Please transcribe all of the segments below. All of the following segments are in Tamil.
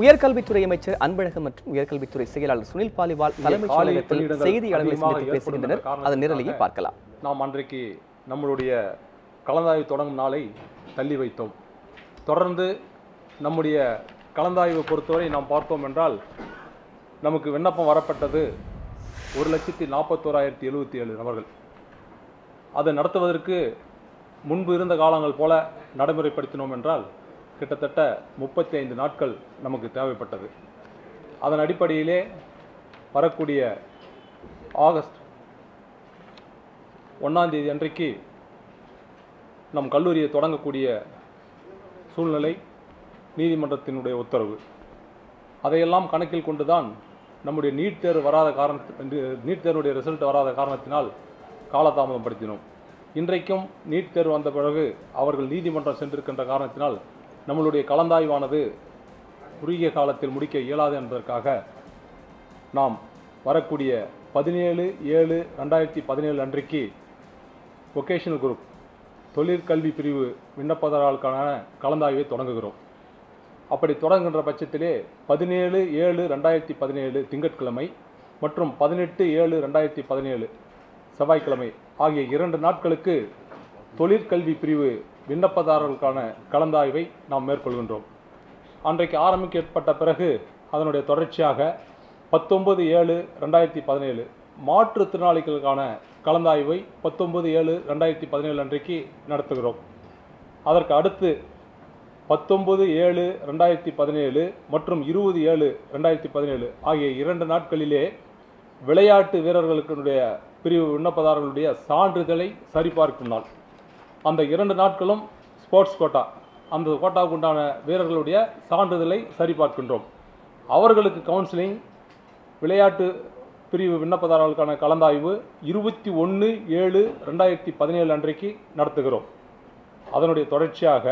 உயர்கல்வித்துறை அமைச்சர் அன்பழகன் மற்றும் உயர்கல்வித்துறை செயலாளர் சுனில் பாலிவால் தலைமைச் செயலகத்தில் செய்தியாளர்களை சந்தித்து பேசுகின்றனர். அதன் நிரலையை பார்க்கலாம். நாம் அன்றைக்கு நம்மளுடைய கலந்தாய்வு தொடங்கும் நாளை தள்ளி வைத்தோம். தொடர்ந்து நம்முடைய கலந்தாய்வை பொறுத்தவரை நாம் பார்த்தோம் என்றால் நமக்கு விண்ணப்பம் வரப்பட்டது ஒரு லட்சத்தி நாற்பத்தோராயிரத்தி எழுபத்தி ஏழு நபர்கள். அதை நடத்துவதற்கு முன்பு இருந்த காலங்கள் போல நடைமுறைப்படுத்தினோம் என்றால் கிட்டத்தட்ட முப்பத்தி ஐந்து நாட்கள் நமக்கு தேவைப்பட்டது. அதன் அடிப்படையிலே வரக்கூடிய ஆகஸ்ட் ஒன்றாம் தேதி அன்றைக்கு நம் கல்லூரியை தொடங்கக்கூடிய சூழ்நிலை நீதிமன்றத்தினுடைய உத்தரவு. அதையெல்லாம் கணக்கில் கொண்டுதான் நம்முடைய நீட் தேர்வு வராத காரணத்து நீட் தேர்வுடைய ரிசல்ட் வராத காரணத்தினால் காலதாமதம் படுத்தினோம். இன்றைக்கும் நீட் தேர்வு வந்த பிறகு அவர்கள் நீதிமன்றம் சென்றிருக்கின்ற காரணத்தினால் நம்மளுடைய கலந்தாய்வானது குறுகிய காலத்தில் முடிக்க இயலாது என்பதற்காக நாம் வரக்கூடிய பதினேழு ஏழு ரெண்டாயிரத்தி பதினேழு அன்றைக்கு ஒகேஷனல் குரூப் தொழிற்கல்வி பிரிவு விண்ணப்பதாரர்களுக்கான கலந்தாய்வை தொடங்குகிறோம். அப்படி தொடங்குகின்ற பட்சத்திலே பதினேழு ஏழு ரெண்டாயிரத்தி பதினேழு திங்கட்கிழமை மற்றும் பதினெட்டு ஏழு ரெண்டாயிரத்தி பதினேழு செவ்வாய்க்கிழமை ஆகிய இரண்டு நாட்களுக்கு தொழிற்கல்வி பிரிவு விண்ணப்பதாரர்களுக்கான கலந்தாய்வை நாம் மேற்கொள்கின்றோம். அன்றைக்கு ஆரம்பிக்கப்பட்ட பிறகு அதனுடைய தொடர்ச்சியாக பத்தொன்பது ஏழு ரெண்டாயிரத்தி பதினேழு மாற்றுத்திறனாளிகளுக்கான கலந்தாய்வை பத்தொன்பது ஏழு ரெண்டாயிரத்தி பதினேழு அன்றைக்கு நடத்துகிறோம். அதற்கு அடுத்து பத்தொன்பது ஏழு ரெண்டாயிரத்தி பதினேழு மற்றும் இருபது ஏழு ரெண்டாயிரத்தி பதினேழு ஆகிய இரண்டு நாட்களிலே விளையாட்டு வீரர்களுடைய பிரிவு விண்ணப்பதாரர்களுடைய சான்றிதழை சரிபார்க்கும் நாள். அந்த இரண்டு நாட்களும் ஸ்போர்ட்ஸ் கோட்டா அந்த கோட்டாவுக்கு உண்டான வீரர்களுடைய சான்றிதழை சரிபார்க்கின்றோம். அவர்களுக்கு கவுன்சிலிங் விளையாட்டு பிரிவு விண்ணப்பதாரர்களுக்கான கலந்தாய்வு இருபத்தி ஒன்று ஏழு ரெண்டாயிரத்தி பதினேழு அன்றைக்கு நடத்துகிறோம். அதனுடைய தொடர்ச்சியாக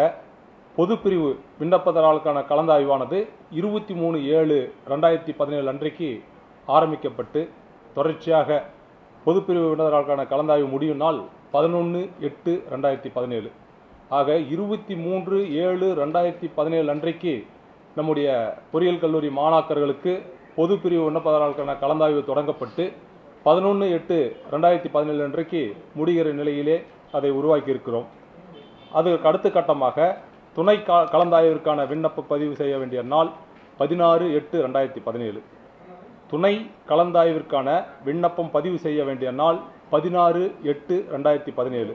பொதுப்பிரிவு விண்ணப்பதாரர்களுக்கான கலந்தாய்வானது இருபத்தி மூணு ஏழு ரெண்டாயிரத்தி பதினேழு அன்றைக்கு ஆரம்பிக்கப்பட்டு தொடர்ச்சியாக பொதுப்பிரிவு விண்ணப்பதாரர்களுக்கான கலந்தாய்வு முடியும் நாள் பதினொன்று எட்டு ரெண்டாயிரத்தி பதினேழு. ஆக இருபத்தி மூன்று ஏழு ரெண்டாயிரத்தி பதினேழு அன்றைக்கு நம்முடைய பொறியியல் கல்லூரி மாணாக்கர்களுக்கு பொதுப்பிரிவு விண்ணப்பதாரர்களுக்கான கலந்தாய்வு தொடங்கப்பட்டு பதினொன்று எட்டு ரெண்டாயிரத்தி பதினேழு அன்றைக்கு முடிகிற நிலையிலே அதை உருவாக்கி இருக்கிறோம் அதுக்கு அடுத்த கட்டமாக துணை கலந்தாய்விற்கான விண்ணப்ப பதிவு செய்ய வேண்டிய நாள் பதினாறு எட்டு ரெண்டாயிரத்தி பதினேழு. துணை கலந்தாய்விற்கான விண்ணப்பம் பதிவு செய்ய வேண்டிய நாள் பதினாறு எட்டு ரெண்டாயிரத்தி பதினேழு.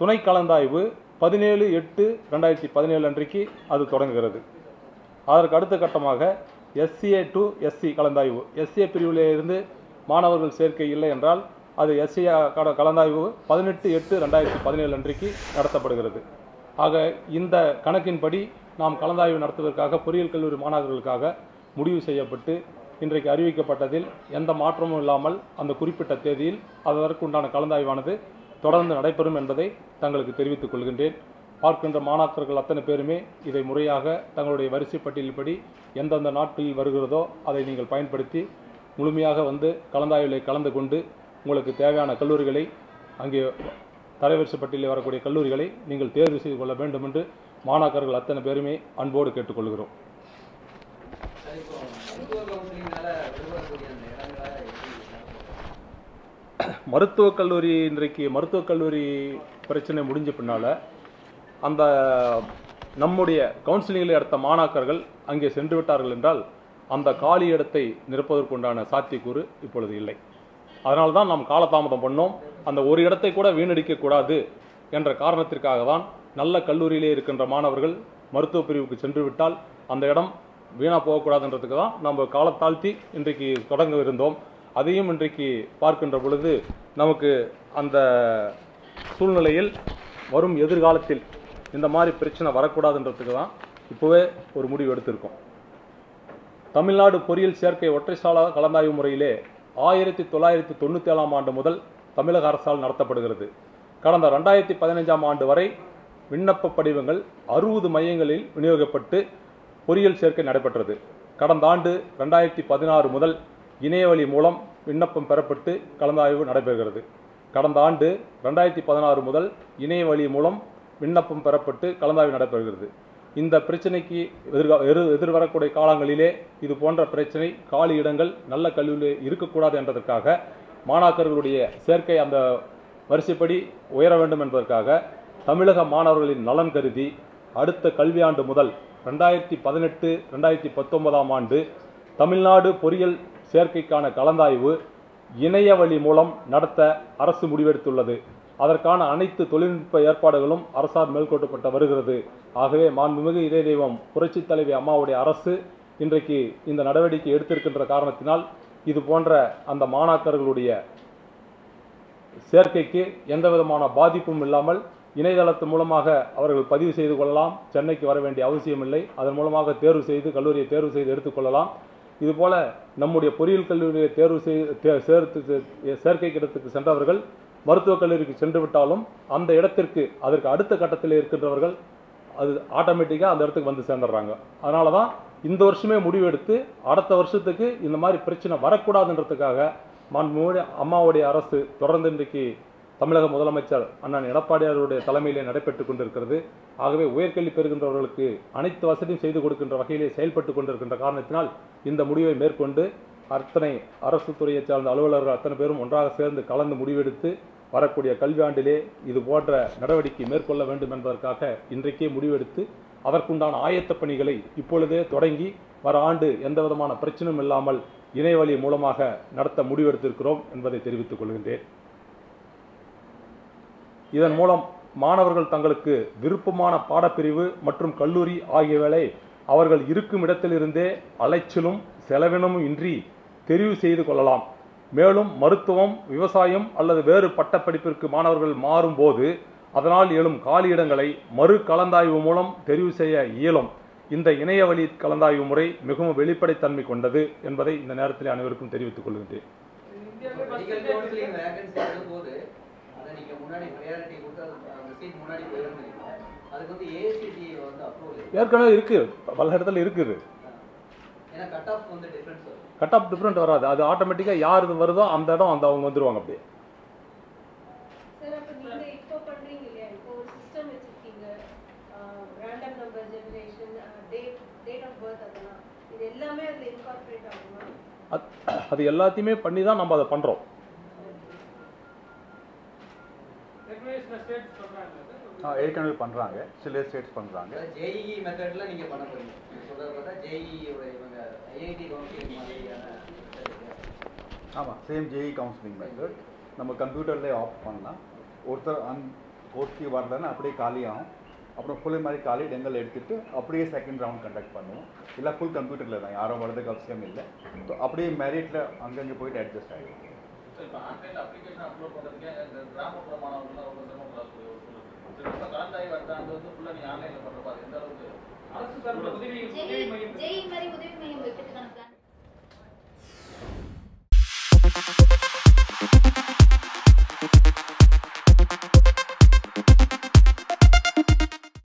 துணை கலந்தாய்வு பதினேழு எட்டு ரெண்டாயிரத்தி பதினேழு அன்றைக்கு அது தொடங்குகிறது. அதற்கு அடுத்த கட்டமாக எஸ்சிஏ டு எஸ்சி கலந்தாய்வு. எஸ்சிஏ பிரிவிலே இருந்து மாணவர்கள் சேர்க்கை இல்லை என்றால் அது எஸ்சிஏ கலந்தாய்வு பதினெட்டு எட்டு ரெண்டாயிரத்தி பதினேழு அன்றைக்கு நடத்தப்படுகிறது. ஆக இந்த கணக்கின்படி நாம் கலந்தாய்வு நடத்துவதற்காக பொறியியல் கல்லூரி மாணவர்களுக்காக முடிவு செய்யப்பட்டு இன்றைக்கு அறிவிக்கப்பட்டதில் எந்த மாற்றமும் இல்லாமல் அந்த குறிப்பிட்ட தேதியில் அதற்குண்டான கலந்தாய்வானது தொடர்ந்து நடைபெறும் என்பதை தங்களுக்கு தெரிவித்துக் கொள்கின்றேன். பார்க்கின்ற மாணாக்கர்கள் அத்தனை பேருமே இதை முறையாக தங்களுடைய வரிசைப்பட்டியலின்படி எந்தெந்த நாட்களில் வருகிறதோ அதை நீங்கள் பயன்படுத்தி முழுமையாக வந்து கலந்தாய்வில் கலந்து கொண்டு உங்களுக்கு தேவையான கல்லூரிகளை அங்கே தரவரிசை பட்டியலில் வரக்கூடிய கல்லூரிகளை நீங்கள் தேர்வு செய்து கொள்ள வேண்டும் என்று மாணாக்கர்கள் அத்தனை பேருமே அன்போடு கேட்டுக்கொள்கிறோம். மருத்துவக் கல்லூரி இன்றைக்கு மருத்துவக் கல்லூரி பிரச்சனை முடிஞ்ச பின்னால் அந்த நம்முடைய கவுன்சிலிங்கில் எடுத்த மாணாக்கர்கள் அங்கே சென்று விட்டார்கள் என்றால் அந்த காலி இடத்தை நிரப்பதற்குண்டான சாத்தியக்கூறு இப்பொழுது இல்லை. அதனால தான் நாம் காலதாமதம் பண்ணோம். அந்த ஒரு இடத்தை கூட வீணடிக்கக்கூடாது என்ற காரணத்திற்காக தான் நல்ல கல்லூரியிலே இருக்கின்ற மாணவர்கள் மருத்துவ பிரிவுக்கு சென்று விட்டால் அந்த இடம் வீணாக போகக்கூடாதுன்றதுக்கு தான் நம்ம காலத்தாழ்த்தி இன்றைக்கு தொடங்க இருந்தோம். அதையும் இன்றைக்கு பார்க்கின்ற பொழுது நமக்கு அந்த சூழ்நிலையில் வரும் எதிர்காலத்தில் இந்த மாதிரி பிரச்சனை வரக்கூடாதுன்றதுக்கு தான் இப்போவே ஒரு முடிவு எடுத்திருக்கோம். தமிழ்நாடு பொறியியல் சேர்க்கை ஒற்றைச்சாளா கலந்தாய்வு முறையிலே ஆயிரத்தி தொள்ளாயிரத்தி தொண்ணூற்றி ஏழாம் ஆண்டு முதல் தமிழக அரசால் நடத்தப்படுகிறது. கடந்த ரெண்டாயிரத்தி பதினைஞ்சாம் ஆண்டு வரை விண்ணப்ப படிவங்கள் அறுபது மையங்களில் விநியோகிக்கப்பட்டு பொறியியல் சேர்க்கை நடைபெற்றது. கடந்த ஆண்டு ரெண்டாயிரத்தி பதினாறு முதல் இணையவழி மூலம் விண்ணப்பம் பெறப்பட்டு கலந்தாய்வு நடைபெறுகிறது. கடந்த ஆண்டு ரெண்டாயிரத்தி பதினாறு முதல் இணைய வழி மூலம் விண்ணப்பம் பெறப்பட்டு கலந்தாய்வு நடைபெறுகிறது. இந்த பிரச்சனைக்கு எதிர்கா எதிர் எதிர்வரக்கூடிய காலங்களிலே இது போன்ற பிரச்சனை காலி இடங்கள் நல்ல கல்வியில் இருக்கக்கூடாது என்பதற்காக மாணாக்கர்களுடைய சேர்க்கை அந்த வரிசைப்படி உயர வேண்டும் என்பதற்காக தமிழக மாணவர்களின் நலன் கருதி அடுத்த கல்வியாண்டு முதல் ரெண்டாயிரத்தி பதினெட்டு ரெண்டாயிரத்தி பத்தொன்பதாம் ஆண்டு தமிழ்நாடு பொறியியல் சேர்க்கைக்கான கலந்தாய்வு இணைய வழி மூலம் நடத்த அரசு முடிவெடுத்துள்ளது. அதற்கான அனைத்து தொழில்நுட்ப ஏற்பாடுகளும் அரசால் மேற்கொள்ளப்பட்டு வருகிறது. ஆகவே மாண்புமிகு இதய தெய்வம் புரட்சித் தலைவி அம்மாவுடைய அரசு இன்றைக்கு இந்த நடவடிக்கை எடுத்திருக்கின்ற காரணத்தினால் இது போன்ற அந்த மாணாக்கர்களுடைய சேர்க்கைக்கு எந்த விதமான பாதிப்பும் இல்லாமல் இணையதளத்து மூலமாக அவர்கள் பதிவு செய்து கொள்ளலாம். சென்னைக்கு வர வேண்டிய அவசியமில்லை. அதன் மூலமாக தேர்வு செய்து கல்லூரியை தேர்வு செய்து எடுத்துக்கொள்ளலாம் இதுபோல் நம்முடைய பொறியியல் கல்லூரியை தேர்வு செய்து தே- சேர்த்து சேர்க்கை கிடத்துக்கு சென்றவர்கள் மருத்துவக் கல்லூரிக்கு சென்று விட்டாலும் அந்த இடத்திற்கு அதற்கு அடுத்த கட்டத்தில் இருக்கின்றவர்கள் அது ஆட்டோமேட்டிக்காக அந்த இடத்துக்கு வந்து சேர்ந்துடுறாங்க. அதனால தான் இந்த வருஷமே முடிவெடுத்து அடுத்த வருஷத்துக்கு இந்த மாதிரி பிரச்சனை வரக்கூடாதுன்றதுக்காக மாண்புமிகு அம்மாவுடைய அரசு தொடர்ந்து இன்றைக்கு தமிழக முதலமைச்சர் அண்ணன் எடப்பாடியாருடைய தலைமையிலே நடைபெற்றுக் கொண்டிருக்கிறது. ஆகவே உயர்கல்வி பெறுகின்றவர்களுக்கு அனைத்து வசதியும் செய்து கொடுக்கின்ற வகையிலே செயல்பட்டு கொண்டிருக்கின்ற காரணத்தினால் இந்த முடிவை மேற்கொண்டு அத்தனை அரசு துறையைச் சார்ந்த அலுவலர்கள் அத்தனை பேரும் ஒன்றாக சேர்ந்து கலந்து முடிவெடுத்து வரக்கூடிய கல்வியாண்டிலே இது போன்ற நடவடிக்கை மேற்கொள்ள வேண்டும் என்பதற்காக இன்றைக்கே முடிவெடுத்து அதற்குண்டான ஆயத்த பணிகளை இப்பொழுதே தொடங்கி வர ஆண்டு எந்த விதமான பிரச்சனையும் இல்லாமல் இணையவழி மூலமாக நடத்த முடிவெடுத்திருக்கிறோம் என்பதை தெரிவித்துக் கொள்கின்றேன். இதன் மூலம் மாணவர்கள் தங்களுக்கு விருப்பமான பாடப்பிரிவு மற்றும் கல்லூரி ஆகியவைகளை அவர்கள் இருக்கும் இடத்திலிருந்தே அலைச்சலும் செலவினமும் இன்றி தெரிவு செய்து கொள்ளலாம். மேலும் மருத்துவம் விவசாயம் அல்லது வேறு பட்டப்படிப்பிற்கு மாணவர்கள் மாறும்போது அதனால் எழும் காலியிடங்களை மறு கலந்தாய்வு மூலம் தெரிவு செய்ய இயலும். இந்த இணைய வழி கலந்தாய்வு முறை மிகவும் வெளிப்படைத்தன்மை கொண்டது என்பதை இந்த நேரத்தில் அனைவருக்கும் தெரிவித்துக் கொள்கின்றேன். ஏற்கனவே இருக்கு. பல இடத்துல இருக்குது. கட் ஆஃப் வந்து டிஃபரன்ஸ் வரும் கட் ஆஃப் டிஃப்ரெண்ட் வராது. அது ஆட்டோமேட்டிக்காக யார் இது வருதோ அந்த இடம் அந்த அவங்க வந்துருவாங்க அப்படியே. சார் அப்ப நீங்க இப்போ பண்றீங்க இல்லையா? இப்போ ஒரு சிஸ்டம் வச்சிருக்கீங்க. Random number generation date date of birth அதெல்லாம். இது எல்லாமே அதுல இன்கார்பரேட் ஆகுமா? அது அது எல்லாத்தையுமே பண்ணி தான் நம்ம அதை பண்ணுறோம் ஆ, ஏற்கனவே பண்ணுறாங்க சில ஸ்டேட்ஸ் பண்ணுறாங்க ஜேஇஇ மெத்தட்ல நீங்க பண்ண போறீங்க நீங்க சொல்றது பார்த்தா ஜேஇஇ உடைய இவங்க ஐஐடி கவுன்சிலிங் மாதிரியான method இல்லையா? ஆமாம் சேம் ஜேஇ கவுன்சிலிங் மெத்தட் நம்ம கம்ப்யூட்டர்லேயே ஆஃப் பண்ணலாம் ஒருத்தர் அந் கோர்ஸ்க்கு வரலன்னா அப்படியே காலி ஆகும் அப்புறம் ஃபுல் மாதிரி காலி டெங்கல் எடுத்துட்டு அப்படியே செகண்ட் ரவுண்ட் கண்டக்ட் பண்ணுவோம் இல்லை ஃபுல் கம்ப்யூட்டரில் தான் யாரும் வரதுக்கு அவசியம் இல்லை ஸோ அப்படியே மெரிட்டில் அங்கங்கே போயிட்டு அட்ஜஸ்ட் ஆகிடும் அரசு சார்பில் உதவி ஜெய் மாதிரி உதவி மையம் வைக்கிறதுக்கான